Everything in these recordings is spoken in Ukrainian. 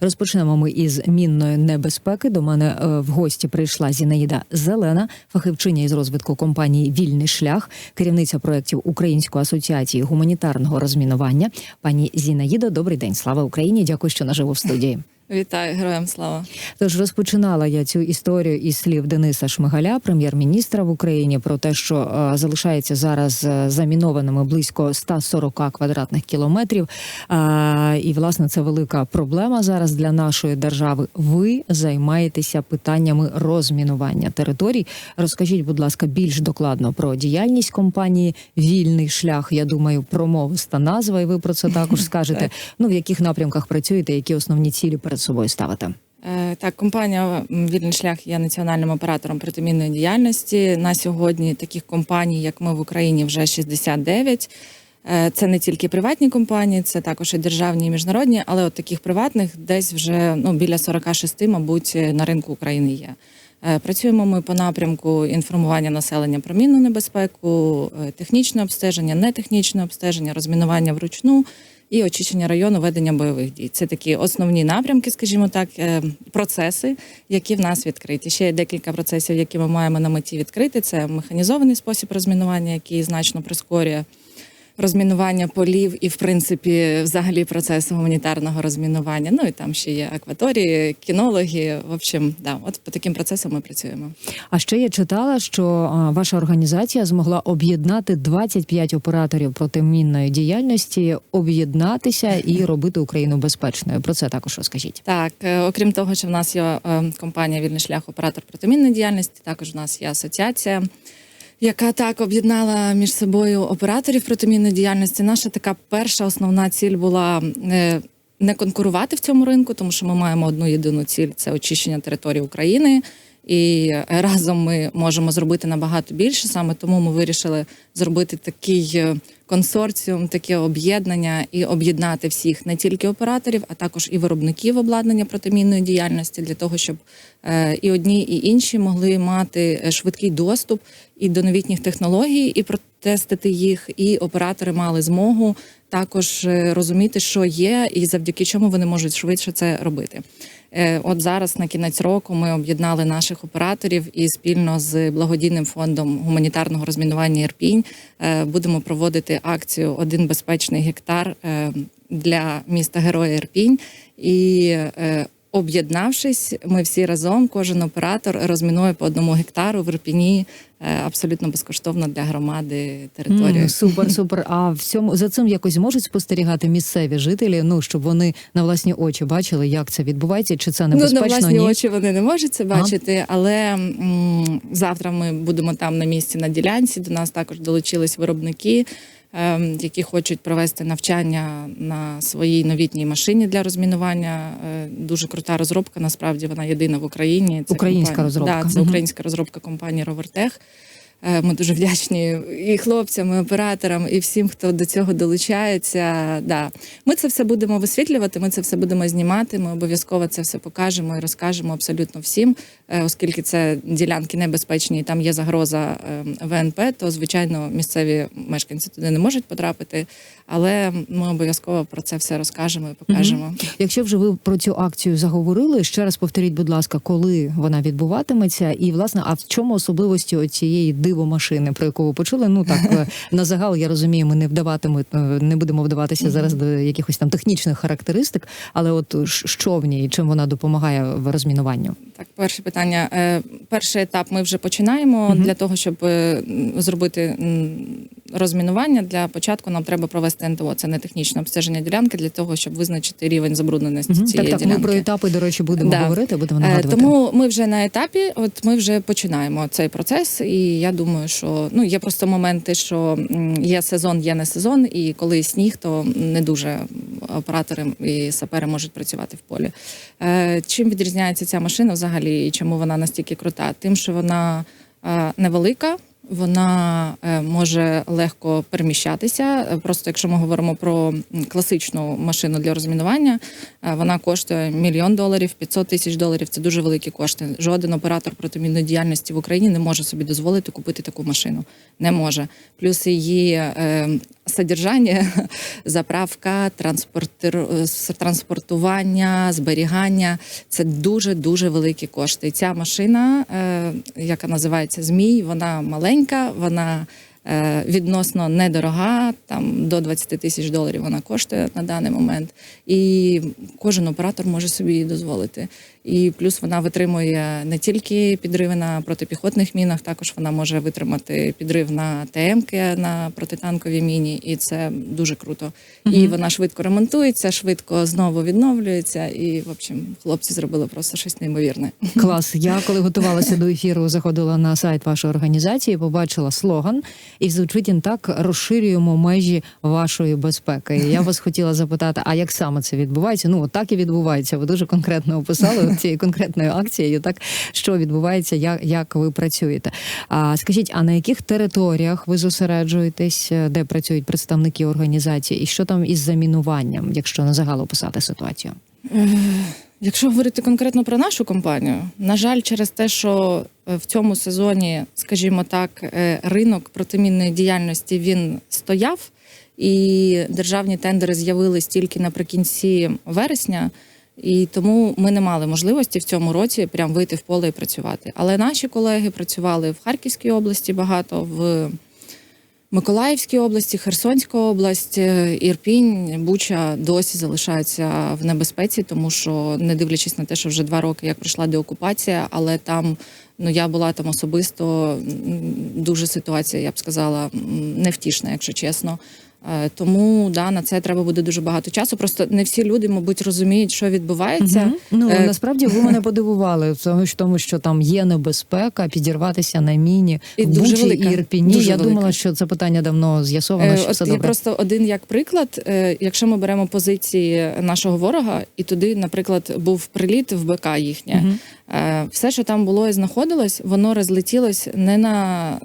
Розпочнемо ми із мінної небезпеки. До мене е, в гості прийшла Зінаїда Зелена, фахівчиня із розвитку компанії Вільний шлях, керівниця проєктів Української асоціації гуманітарного розмінування. Пані Зінаїдо, добрий день. Слава Україні! Дякую, що наживо в студії. Вітаю, героям слава. Тож розпочинала я цю історію із слів Дениса Шмигаля, прем'єр-міністра в Україні, про те, що е, залишається зараз е, замінованими близько 140 квадратних кілометрів. Е, і власне це велика проблема зараз для нашої держави. Ви займаєтеся питаннями розмінування територій. Розкажіть, будь ласка, більш докладно про діяльність компанії Вільний шлях. Я думаю, промовиста назва, і ви про це також скажете. Ну в яких напрямках працюєте, які основні цілі перед собою ставите? Так, компанія Вільний шлях є національним оператором протимінної діяльності. На сьогодні таких компаній, як ми в Україні, вже 69. Е, Це не тільки приватні компанії, це також і державні і міжнародні, але от таких приватних десь вже ну, біля 46, мабуть, на ринку України є. Е, Працюємо ми по напрямку інформування населення про мінну небезпеку, е, технічне обстеження, нетехнічне обстеження, розмінування вручну і очищення району ведення бойових дій. Це такі основні напрямки, скажімо так, е, процеси, які в нас відкриті. Ще є декілька процесів, які ми маємо на меті відкрити. Це механізований спосіб розмінування, який значно прискорює. Розмінування полів і, в принципі, взагалі процес гуманітарного розмінування. Ну і там ще є акваторії, кінологи. В общем, да, от по таким процесам ми працюємо. А ще я читала, що ваша організація змогла об'єднати 25 операторів протимінної діяльності, об'єднатися і робити Україну безпечною. Про це також розкажіть. Так, е, окрім того, що в нас є е, компанія Вільний шлях оператор протимінної діяльності, також в нас є асоціація, яка так об'єднала між собою операторів протимінної діяльності. Наша така перша основна ціль була. е, Не конкурувати в цьому ринку, тому що ми маємо одну єдину ціль це очищення території України. І разом ми можемо зробити набагато більше. Саме тому ми вирішили зробити такий е, консорціум, таке об'єднання і об'єднати всіх не тільки операторів, а також і виробників обладнання протимінної діяльності для того, щоб е, і одні, і інші могли мати е, швидкий доступ і до новітніх технологій, і протестити їх, і оператори мали змогу також е, розуміти, що є, і завдяки чому вони можуть швидше це робити. Е, От зараз на кінець року ми об'єднали наших операторів і спільно з благодійним фондом гуманітарного розмінування Ірпінь е, будемо проводити акцію Один безпечний гектар для міста Героя Ірпінь. І об'єднавшись, ми всі разом, кожен оператор розмінує по одному гектару в Ірпіні е, абсолютно безкоштовно для громади територію. М, супер, супер. А в цьому за цим якось можуть спостерігати місцеві жителі? Ну щоб вони на власні очі бачили, як це відбувається, чи це Ну, на власні Ні? очі вони не можуть це бачити, але м, завтра ми будемо там на місці на ділянці. До нас також долучились виробники, які хочуть провести навчання на своїй новітній машині для розмінування. Е, Дуже крута розробка. Насправді вона єдина в Україні. Це Українська компанія- розробка. Да, це українська розробка компанії Ровертех. Е, Ми дуже вдячні і хлопцям, і операторам, і всім, хто до цього долучається. Да. Ми це все будемо висвітлювати, ми це все будемо знімати. Ми обов'язково це все покажемо і розкажемо абсолютно всім, Е, оскільки це ділянки небезпечні, і там є загроза е, ВНП, то звичайно місцеві мешканці туди не можуть потрапити. Але ми обов'язково про це все розкажемо і покажемо. Якщо вже ви про цю акцію заговорили, ще раз повторіть, будь ласка, коли вона відбуватиметься, і власне, а в чому особливості цієї дивомашини, про яку ви почули? Ну так е, на загал я розумію, ми не вдаватиме, е, не будемо вдаватися зараз до якихось там технічних характеристик, але от що в ній, чим вона допомагає в розмінуванню? Так, перше питання. Е, Перший етап ми вже починаємо Мгм. для того, щоб е, зробити розмінування. Для початку нам треба провести НТО. Це не технічне обстеження ділянки для того, щоб визначити рівень забрудненості Мгм. цієї Так, так, ми про етапи, до речі, будемо Да. говорити, будемо Е, нагадувати. Тому ми вже на етапі, от ми вже починаємо цей процес, і я думаю, що ну є просто моменти, що є сезон, є не сезон, і коли сніг, то не дуже оператори і сапери можуть працювати в полі. Е, Чим відрізняється ця машина взагалі, і чому вона настільки крута? Тим, що вона е, невелика. Вона е, може легко переміщатися. Просто якщо ми говоримо про класичну машину для розмінування, е, вона коштує мільйон доларів, 500 тисяч доларів. Це дуже великі кошти. Жоден оператор протимінної діяльності в Україні не може собі дозволити купити таку машину. Не може. Плюс її е, содержання, заправка, е, транспортування, зберігання це дуже дуже великі кошти. Ця машина, яка називається Змій, вона маленька, вона е, відносно недорога, там до 20 тисяч доларів вона коштує на даний момент. І кожен оператор може собі її дозволити. І плюс вона витримує не тільки підриви на протипіхотних мінах, також вона може витримати підрив на ТМки, на протитанкові міні, і це дуже круто. І вона швидко ремонтується, швидко знову відновлюється. І, в общем, хлопці зробили просто щось неймовірне. Клас. Я коли готувалася до ефіру, заходила на сайт вашої організації, побачила слоган, і звучить так: розширюємо межі вашої безпеки. І я вас хотіла запитати, а як саме це відбувається? Ну, от так і відбувається. Ви дуже конкретно описали цією конкретною акцією, так що відбувається, як, як ви працюєте. А скажіть, а на яких територіях ви зосереджуєтесь, е, де працюють представники організації, і що там із замінуванням, якщо на загал описати ситуацію? Якщо говорити конкретно про нашу компанію, на жаль, через те, що е, в цьому сезоні, скажімо так, е, ринок протимінної діяльності він стояв, і державні тендери з'явились тільки наприкінці вересня. І тому ми не мали можливості в цьому році прям вийти в поле і працювати. Але наші колеги працювали в Харківській області багато, в Миколаївській області, Херсонська область, е, Ірпінь, Буча досі залишаються в небезпеці, тому що не дивлячись на те, що вже два роки як пройшла деокупація, але там ну я була там особисто дуже ситуація, я б сказала, невтішна, якщо чесно. Е, Тому да, на це треба буде дуже багато часу. Просто не всі люди, мабуть, розуміють, що відбувається. Мгм. Ну Е, насправді ви мене подивували в тому, що там є небезпека підірватися на міні І в дуже Бучі велика, і Ірпіні. дуже Я велика. думала, що це питання давно з'ясовано. Е, що От все добре. просто один як приклад. Е, Якщо ми беремо позиції нашого ворога, і туди, наприклад, був приліт в БК їхнє, е, все, що там було і знаходилось, воно розлетілось не на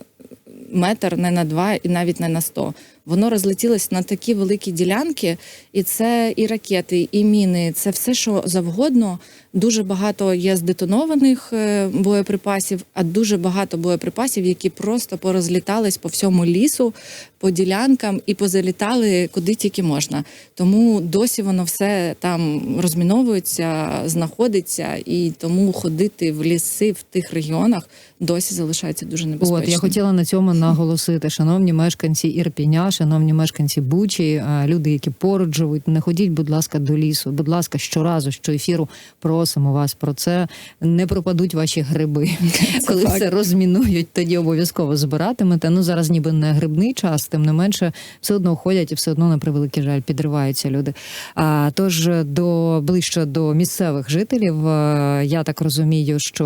метр, не на два і навіть не на сто. Воно розлетілось на такі великі ділянки, і це і ракети, і міни, це все, що завгодно. Дуже багато є здетонованих е, боєприпасів, а дуже багато боєприпасів, які просто порозлітались по всьому лісу, по ділянкам і позалітали куди тільки можна. Тому досі воно все там розміновується, знаходиться, і тому ходити в ліси в тих регіонах досі залишається дуже небезпечно. От я хотіла на цьому наголосити, шановні мешканці Ірпіня, шановні мешканці Бучі, е, люди, які поруч живуть, не ходіть, будь ласка, до лісу. Будь ласка, щоразу, що ефіру просимо вас про це. Не пропадуть ваші гриби. Коли факт. все розмінують, тоді обов'язково збиратимете. Ну зараз ніби не грибний час, тим не менше, все одно ходять і все одно на превеликий жаль підриваються люди. А тож до ближче до місцевих жителів, е, я так розумію, що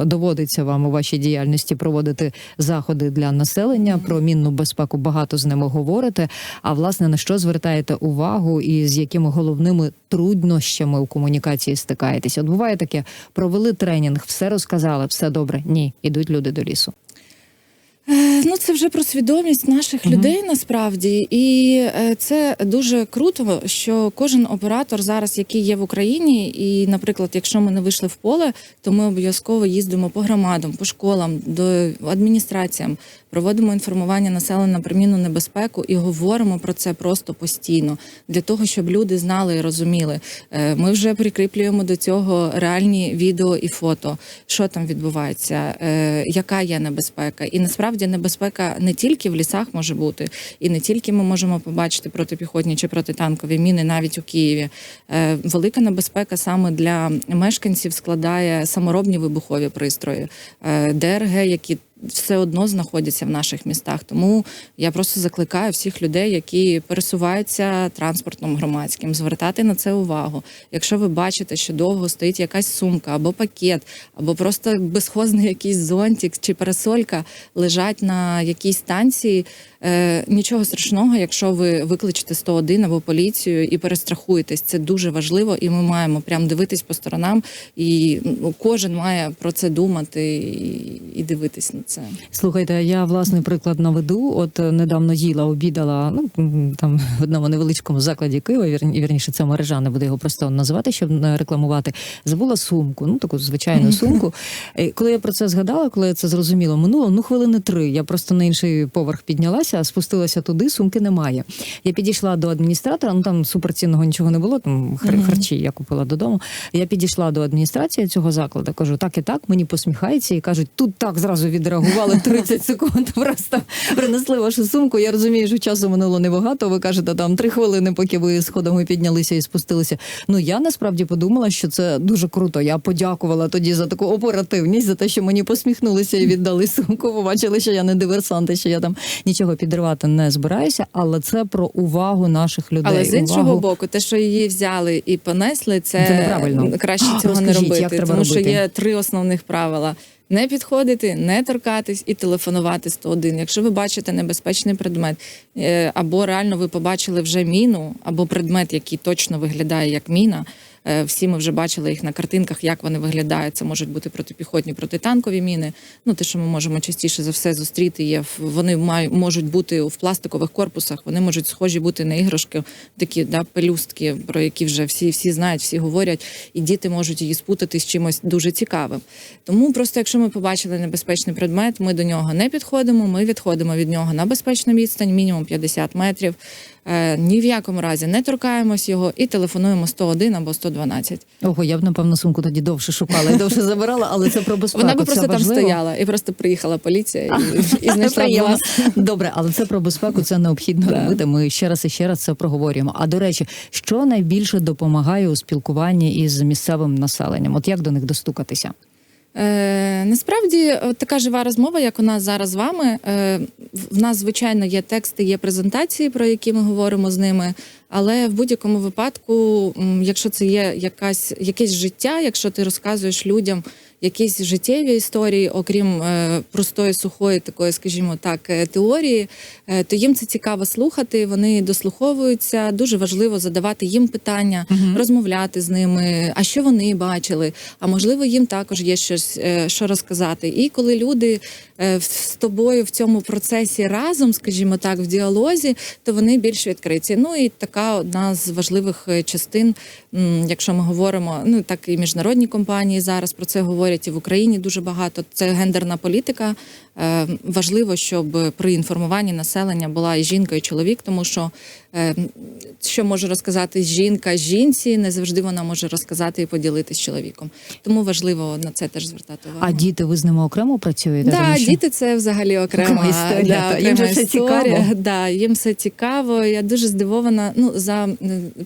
е, доводиться вам у вашій діяльності проводити заходи для населення. Про мінну безпеку багато з ними говорите. А власне на що звертаєте увагу і з якими головними труднощами у комунікації стикаєтесь? От буває таке: провели тренінг, все розказали, все добре. Ні, ідуть люди до лісу. Е, Ну, це вже про свідомість наших Мгм. людей насправді, і е, це дуже круто, що кожен оператор зараз, який є в Україні, і, наприклад, якщо ми не вийшли в поле, то ми обов'язково їздимо по громадам, по школам, до адміністраціям, проводимо інформування населення про мінну небезпеку і говоримо про це просто постійно для того, щоб люди знали і розуміли. Е, Ми вже прикріплюємо до цього реальні відео і фото, що там відбувається, е, яка є небезпека, і насправді небезпека не тільки в лісах може бути, і не тільки ми можемо побачити протипіхотні чи протитанкові міни навіть у Києві. Е, Велика небезпека саме для мешканців складає саморобні вибухові пристрої, ДРГ, які все одно знаходяться в наших містах. Тому я просто закликаю всіх людей, які пересуваються транспортом громадським, звертати на це увагу. Якщо ви бачите, що довго стоїть якась сумка або пакет, або просто безхозний якийсь зонтик чи парасолька лежать на якійсь станції. Е, нічого страшного, якщо ви викличете 101 або поліцію і перестрахуєтесь. Це дуже важливо, і ми маємо прям дивитись по сторонам. І ну, кожен має про це думати і, дивитись на це. Це. Слухайте, я власний приклад наведу. От е, недавно їла, обідала ну там в одному невеличкому закладі Києва. Вірніше, це мережа, не буду його просто називати, щоб рекламувати. Забула сумку, ну таку звичайну сумку. І коли я про це згадала, коли я це зрозуміло, минуло ну хвилини три. Я просто на інший поверх піднялася, спустилася туди, сумки немає. Я підійшла до адміністратора, ну там суперцінного нічого не було. Там харчі я купила додому. Я підійшла до адміністрації цього закладу, кажу, так і так, мені посміхається і кажуть, тут так зразу відреагували 30 секунд. Просто принесли вашу сумку. Я розумію, що часу минуло небагато. Ви кажете, там три хвилини, поки ви сходами піднялися і спустилися. Ну я насправді подумала, що це дуже круто. Я подякувала тоді за таку оперативність, за те, що мені посміхнулися і віддали сумку. Побачили, що я не диверсант, і що я там нічого підривати не збираюся. Але це про увагу наших людей. Але з іншого увагу... боку, те, що її взяли і понесли, це, Це неправильно. краще цього не Розкажіть, робити. як треба тому що є три основних правила: не підходити, не торкатись і телефонувати 101. Якщо ви бачите небезпечний предмет, е, або реально ви побачили вже міну, або предмет, який точно виглядає як міна. Е, Всі ми вже бачили їх на картинках, як вони виглядають. Це можуть бути протипіхотні, протитанкові міни. Ну те, що ми можемо частіше за все зустріти, є вони мають можуть бути в пластикових корпусах. Вони можуть схожі бути на іграшки, такі да пелюстки, про які вже всі всі знають, всі говорять, і діти можуть її спутати з чимось дуже цікавим. Тому просто, якщо ми побачили небезпечний предмет, ми до нього не підходимо. Ми відходимо від нього на безпечну відстань, мінімум 50 метрів. Е, ні в якому разі не торкаємось його і телефонуємо 101 або 112. Ого, я б напевно сумку тоді довше шукала і довше забирала, але це про безпеку. Вона би просто там стояла, і просто приїхала поліція і, і знайшла нас. Добре, але це про безпеку, це необхідно Да. робити. Ми ще раз і ще раз це проговорюємо. А до речі, що найбільше допомагає у спілкуванні із місцевим населенням? От як до них достукатися? Е, насправді, така жива розмова, як у нас зараз з вами. Е, в нас, звичайно, є тексти, є презентації, про які ми говоримо з ними. Але в будь-якому випадку, якщо це є якась якесь життя, якщо ти розказуєш людям якісь життєві історії, окрім е, простої сухої такої, скажімо так, е, теорії, е, то їм це цікаво слухати. Вони дослуховуються. Дуже важливо задавати їм питання, розмовляти з ними. А що вони бачили? А можливо, їм також є щось е, що розказати. І коли люди е, з тобою в цьому процесі разом, скажімо так, в діалозі, то вони більш відкриті. Ну і така одна з важливих частин, якщо ми говоримо, ну так і міжнародні компанії зараз про це говорять, і в Україні дуже багато. Це гендерна політика. Е, Важливо, щоб при інформуванні населення була і жінка, і чоловік, тому що що може розказати жінка жінці, не завжди вона може розказати і поділитися з чоловіком. Тому важливо на це теж звертати увагу. А діти, ви з ними окремо працюєте? Да, Тому що- діти це взагалі окрема, Окрема історія, Да, та, їм окрема все історія. цікаво. Да, їм все цікаво. Я дуже здивована. Ну за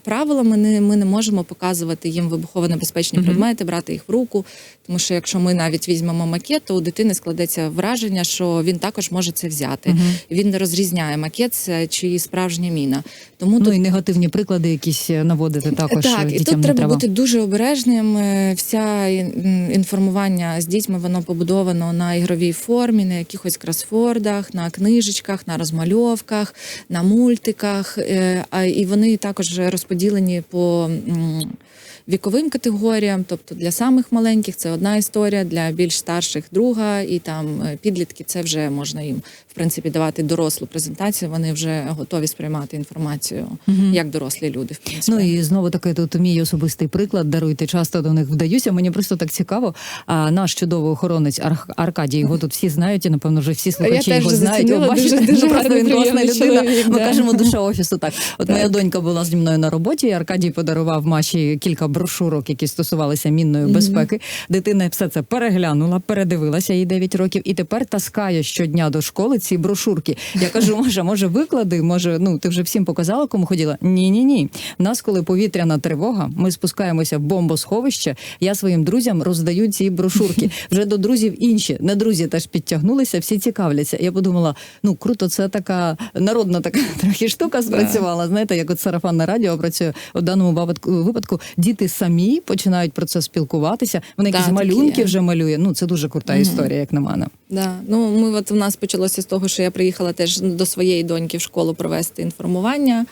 правилами не ми не можемо показувати їм вибухово-небезпечні Мгм. предмети, брати їх в руку. Тому що якщо ми навіть візьмемо макет, то у дитини складеться враження, що він також може це взяти. Мгм. Він не розрізняє макет чи справжня міна. Тому Ну тут і негативні приклади якісь е, наводити також так, і тут не треба бути дуже обережним. Е, Вся інформування з дітьми воно побудовано на ігровій формі, на якихось кросфордах, на книжечках, на розмальовках, на мультиках. Е, і вони також розподілені по. Віковим категоріям, тобто для самих маленьких це одна історія, для більш старших друга, і там е, підлітки це вже можна їм принципі давати дорослу презентацію. Вони вже готові сприймати інформацію Мгм. як дорослі люди. В принципі. Ну і знову таки тут мій особистий приклад. Даруйте часто до них вдаюся. Мені просто так цікаво. А наш чудовий охоронець Арх- Аркадій його тут всі знають, і напевно вже всі слухачі його знають. О, бачите, дуже- дуже ну, просто він класна людина. чоловік, Ми да. кажемо душа офісу. Так, от Так. моя донька була зі мною на роботі. і Аркадій подарував Маші кілька брошурок, які стосувалися мінної безпеки. Дитина все це переглянула, передивилася їй 9 років, і тепер таскає щодня до школи ці брошурки. Я кажу, Маша, може виклади, може, ну ти вже всім показала, кому ходила? Ні, ні, ні. У нас, коли повітряна тривога, ми спускаємося в бомбосховище. Я своїм друзям роздаю ці брошурки. Вже до друзів інші, не друзі теж підтягнулися, всі цікавляться. Я подумала, ну круто, це така народна така трохи штука спрацювала. Знаєте, як от сарафанне радіо працює у даному випадку. Діти самі починають про це спілкуватися. Вони Да, якісь малюнки вже малює. Ну це дуже крута історія, як на мене. Да. Ну, ми от у нас почалося з того, що я приїхала теж до своєї доньки в школу провести інформування.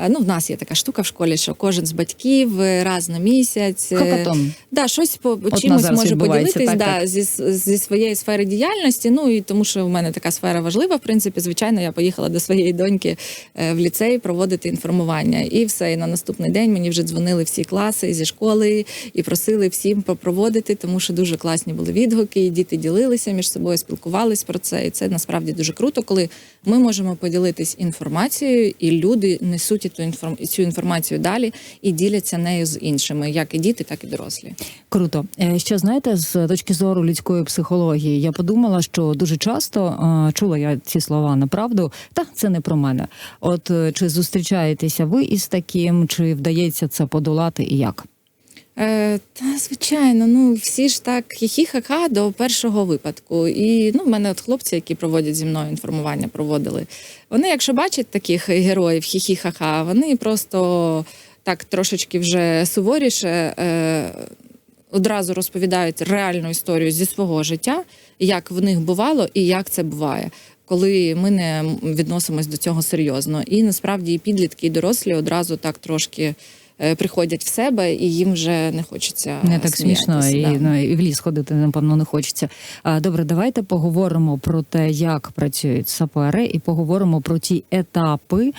Е, Ну, в нас є така штука в школі, що кожен з батьків е, раз на місяць е, Хакатон. Да, щось по нас чимось може поділитись так, да, так. Зі, зі своєї сфери діяльності. Ну і тому, що в мене така сфера важлива, в принципі, звичайно, я поїхала до своєї доньки в ліцей проводити інформування. І все. І на наступний день мені вже дзвонили всі класи зі школи і просили всім попроводити, тому що дуже класні були відгуки, і діти ділилися між собою, спілкувались про це. І це насправді дуже круто, коли ми можемо поділитись інформацією, і люди несуть ту інформ... цю інформацію далі і діляться нею з іншими, як і діти, так і дорослі. Круто. Е, Ще знаєте, з точки зору людської психології, я подумала, що дуже часто е, чула я ці слова направду, та це не про мене. От е, чи зустрічаєтеся ви із таким, чи вдається це подолати і як? Е, та звичайно, ну всі ж так хі-хі-ха-ха до першого випадку. І ну, в мене от хлопці, які проводять зі мною інформування, проводили. Вони, якщо бачать таких героїв хі-хі-ха-ха, вони просто так трошечки вже суворіше е, одразу розповідають реальну історію зі свого життя, як в них бувало і як це буває. Коли ми не відносимось до цього серйозно, і насправді і підлітки, і дорослі одразу так трошки приходять в себе, і їм вже не хочеться Не так смішно і, да. ну, і в ліс ходити, напевно, не хочеться. Добре, давайте поговоримо про те, як працюють сапери, і поговоримо про ті етапи, е,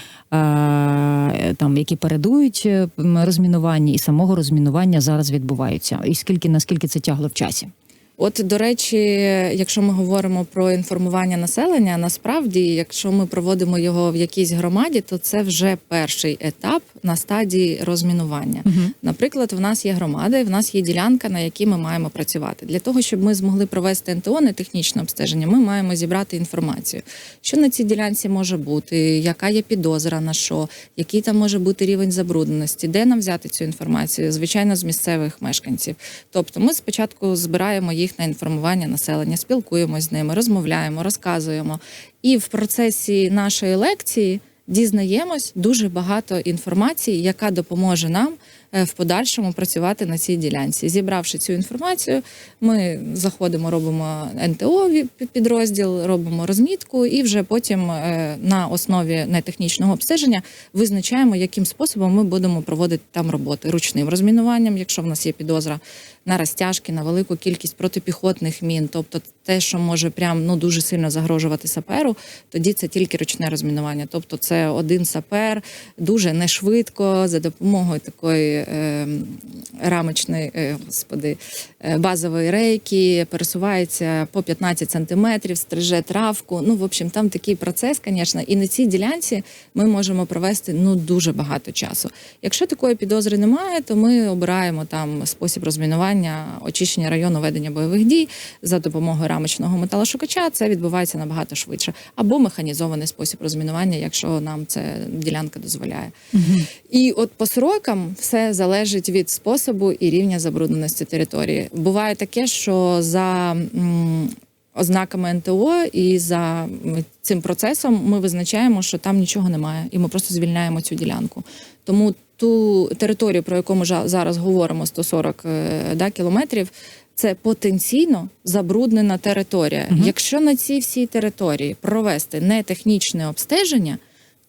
там, які передують е, розмінуванні, і самого розмінування зараз відбуваються. І скільки наскільки це тягло в часі? От до речі, якщо ми говоримо про інформування населення, насправді, якщо ми проводимо його в якійсь громаді, то це вже перший етап на стадії розмінування. Наприклад, в нас є громада, і в нас є ділянка, на якій ми маємо працювати. Для того, щоб ми змогли провести НТО, не технічне обстеження, ми маємо зібрати інформацію, що на цій ділянці може бути, яка є підозра на що, який там може бути рівень забрудненості, де нам взяти цю інформацію, звичайно, з місцевих мешканців. Тобто, ми спочатку збираємо їх на інформування населення, спілкуємось з ними, розмовляємо, розказуємо. І в процесі нашої лекції дізнаємось дуже багато інформації, яка допоможе нам в подальшому працювати на цій ділянці. Зібравши цю інформацію, ми заходимо, робимо НТО підрозділ, робимо розмітку, і вже потім е, на основі нетехнічного обстеження визначаємо, яким способом ми будемо проводити там роботи ручним розмінуванням, якщо в нас є підозра на розтяжки, на велику кількість протипіхотних мін, тобто те, що може прям ну дуже сильно загрожувати саперу, тоді це тільки ручне розмінування. Тобто, це один сапер дуже не швидко за допомогою такої е, рамочної, е, господи, е, базової рейки, пересувається по 15 сантиметрів, стриже травку. Ну, в общем, там такий процес, звісно, і на цій ділянці ми можемо провести ну дуже багато часу. Якщо такої підозри немає, то ми обираємо там спосіб розмінування, очищення району ведення бойових дій за допомогою рамочного металошукача. Це відбувається набагато швидше, або механізований спосіб розмінування, якщо нам це ділянка дозволяє. І от по срокам все залежить від способу і рівня забрудненості території. Буває таке, що за ознаками НТО і за цим процесом ми визначаємо, що там нічого немає, і ми просто звільняємо цю ділянку. Тому ту територію, про яку ми зараз говоримо, 140 е, да, кілометрів. Це потенційно забруднена територія. Якщо на цій всій території провести нетехнічне обстеження,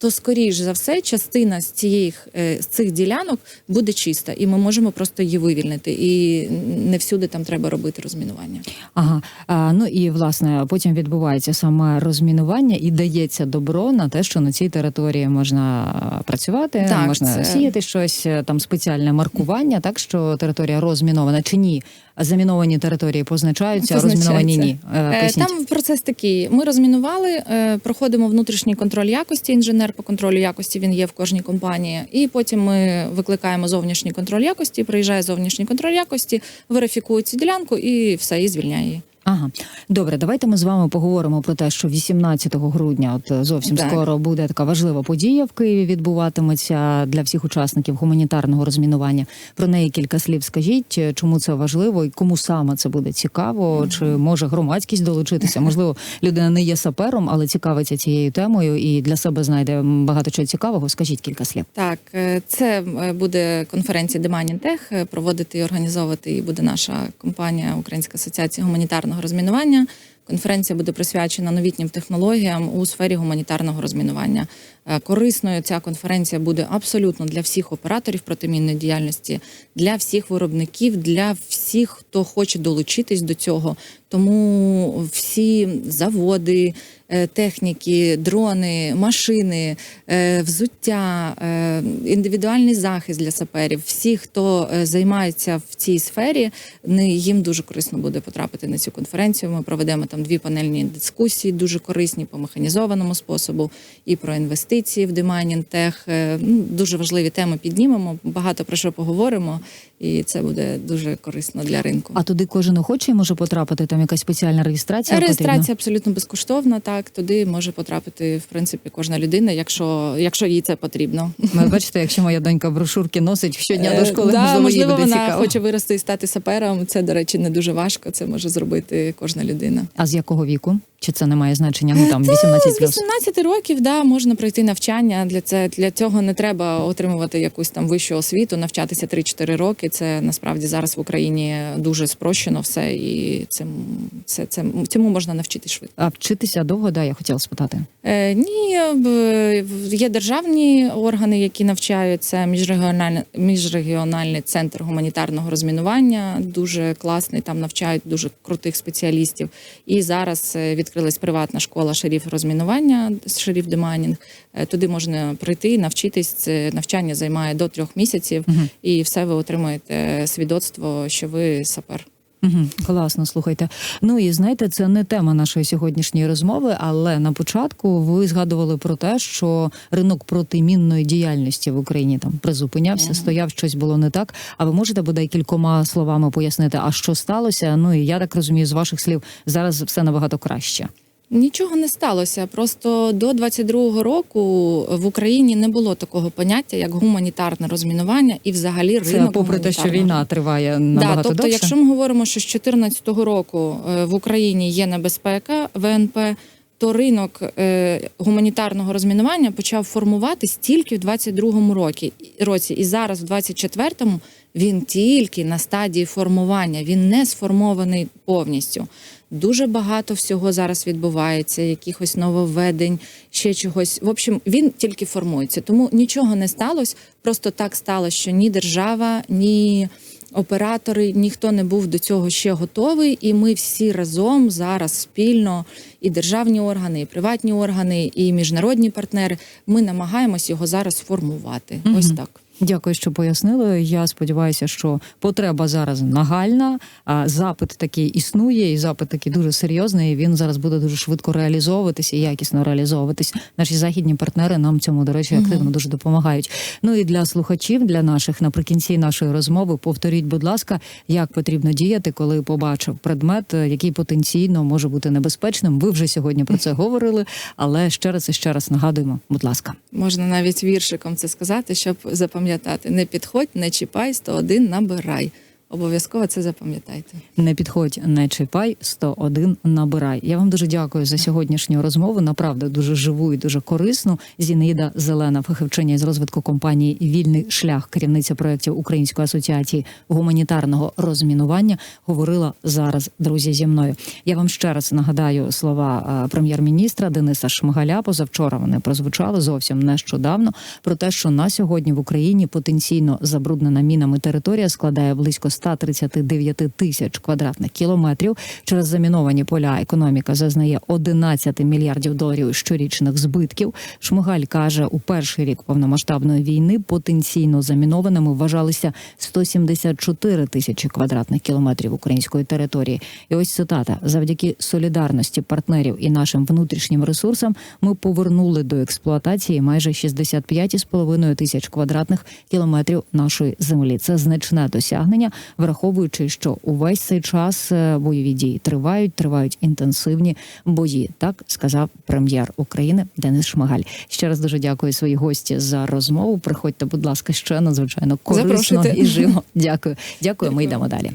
то скоріш за все частина з цієї е, з цих ділянок буде чиста, і ми можемо просто її вивільнити. І не всюди там треба робити розмінування. Ага, а, ну і власне потім відбувається саме розмінування і дається добро на те, що на цій території можна працювати, Так, можна це- сіяти щось, е, там спеціальне маркування, так що територія розмінована чи ні? Заміновані території позначаються, а розміновані ні. Е, Е, поясніть. Там процес такий: ми розмінували, е, проходимо внутрішній контроль якості. Інженер по контролю якості він є в кожній компанії. І потім ми викликаємо зовнішній контроль якості. Приїжджає зовнішній контроль якості, верифікує цю ділянку і все, і звільняє її. Ага, добре, давайте ми з вами поговоримо про те, що 18 грудня, от е, зовсім Так. скоро буде така важлива подія в Києві. Відбуватиметься для всіх учасників гуманітарного розмінування. Про неї кілька слів скажіть, е, чому це важливо і кому саме це буде цікаво, чи може громадськість долучитися? Можливо, людина не є сапером, але цікавиться цією темою і для себе знайде багато чого цікавого. Скажіть кілька слів. Так, е, це буде конференція Деманінтех. Проводити і організовувати її буде наша компанія Українська асоціація гуманітарного розмінування. Конференція буде присвячена новітнім технологіям у сфері гуманітарного розмінування. Е, Корисною ця конференція буде абсолютно для всіх операторів протимінної діяльності, для всіх виробників, для всіх, хто хоче долучитись до цього. Тому всі заводи, техніки, дрони, машини, е, взуття, е, індивідуальний захист для саперів, всі, хто е, займається в цій сфері, їм дуже корисно буде потрапити на цю конференцію. Ми проведемо там дві панельні дискусії, дуже корисні по механізованому способу, і про інвестиції в Demaining Tech. Е, ну, Дуже важливі теми піднімемо. Багато про що поговоримо, і це буде дуже корисно для ринку. А туди кожен охочий може потрапити. Там якась спеціальна реєстрація. Реєстрація потрібна? абсолютно безкоштовна. Так туди може потрапити в принципі кожна людина, якщо, якщо їй це потрібно. Ви бачите, якщо моя донька брошурки носить щодня до Е, школи, да, можливо, можливо, буде вона цікаво. хоче вирости і стати сапером. Це, до речі, не дуже важко. Це може зробити кожна людина. А з якого віку? Чи це не має значення? Ну там Це 18 з плюс. 18 років да, можна пройти навчання. Для це для цього не треба отримувати якусь там вищу освіту, навчатися 3-4 роки. Це насправді зараз в Україні дуже спрощено все, і цим це, це цьому можна навчитись швидко. А вчитися довго, да, я хотіла спитати. Е, ні, б- є державні органи, які навчають це міжрегіональний, міжрегіональний центр гуманітарного розмінування. Дуже класний, там навчають дуже крутих спеціалістів. І зараз е, відкрилась приватна школа шеріф розмінування, шеріф демайнінг. Е, Туди можна прийти, навчитись. Це навчання займає до трьох місяців, Мгм. і все ви отримуєте свідоцтво, що ви сапер. Угу, класно, слухайте. Ну і знаєте, це не тема нашої сьогоднішньої розмови, але на початку ви згадували про те, що ринок протимінної діяльності в Україні там призупинявся, угу. стояв, щось було не так. А ви можете бодай кількома словами пояснити, а що сталося? Ну і я так розумію, з ваших слів зараз все набагато краще. Нічого не сталося. Просто до 22-го року в Україні не було такого поняття, як гуманітарне розмінування і взагалі ринок. Це попри те, що війна триває Да, тобто, довше. якщо ми говоримо, що з 2014 року е, в Україні є небезпека ВНП, то ринок е, гуманітарного розмінування почав формуватись тільки в 22-му році. році. І зараз, в 24-му, він тільки на стадії формування, він не сформований повністю. Дуже багато всього зараз відбувається, якихось нововведень, ще чогось. В общем, він тільки формується. Тому нічого не сталося. Просто так сталося, що ні держава, ні оператори, ніхто не був до цього ще готовий. І ми всі разом зараз спільно, і державні органи, і приватні органи, і міжнародні партнери. Ми намагаємось його зараз формувати. Угу. Ось так. Дякую, що пояснили. Я сподіваюся, що потреба зараз нагальна. А запит такий існує, і запит такий дуже серйозний. і Він зараз буде дуже швидко реалізовуватись і якісно реалізовуватись. Наші західні партнери нам цьому, до речі, активно Мгм. дуже допомагають. Ну і для слухачів, для наших наприкінці нашої розмови, повторіть, будь ласка, як потрібно діяти, коли побачив предмет, який потенційно може бути небезпечним. Ви вже сьогодні про це говорили, але ще раз і ще раз нагадуємо, будь ласка. Можна навіть віршиком це сказати, щоб запам'ятати. Не підходь, не чіпай, 101 набирай. Обов'язково це запам'ятайте. Не підходь, не чіпай 101 набирай. Я вам дуже дякую за сьогоднішню розмову. Направду дуже живу і дуже корисну. Зінаїда Зелена, фахівчиня із розвитку компанії Вільний шлях, керівниця проєктів Української асоціації гуманітарного розмінування, говорила зараз. Друзі, зі мною. Я вам ще раз нагадаю слова е, прем'єр-міністра Дениса Шмигаля. Позавчора вони прозвучали зовсім нещодавно. Про те, що на сьогодні в Україні потенційно забруднена мінами територія складає близько 139 тисяч квадратних кілометрів. Через заміновані поля економіка зазнає 11 мільярдів доларів щорічних збитків. Шмигаль каже, у перший рік повномасштабної війни потенційно замінованими вважалися 174 тисячі квадратних кілометрів української території. І ось цитата: завдяки солідарності партнерів і нашим внутрішнім ресурсам ми повернули до експлуатації майже 65,5 тисяч квадратних кілометрів нашої землі. Це значне досягнення, враховуючи, що увесь цей час е, бойові дії тривають, тривають інтенсивні бої. Так сказав прем'єр України Денис Шмигаль. Ще раз дуже дякую своїй гості за розмову. Приходьте, будь ласка, ще надзвичайно корисно Запрошуйте. і живо. Дякую. Дякую. Ми йдемо далі.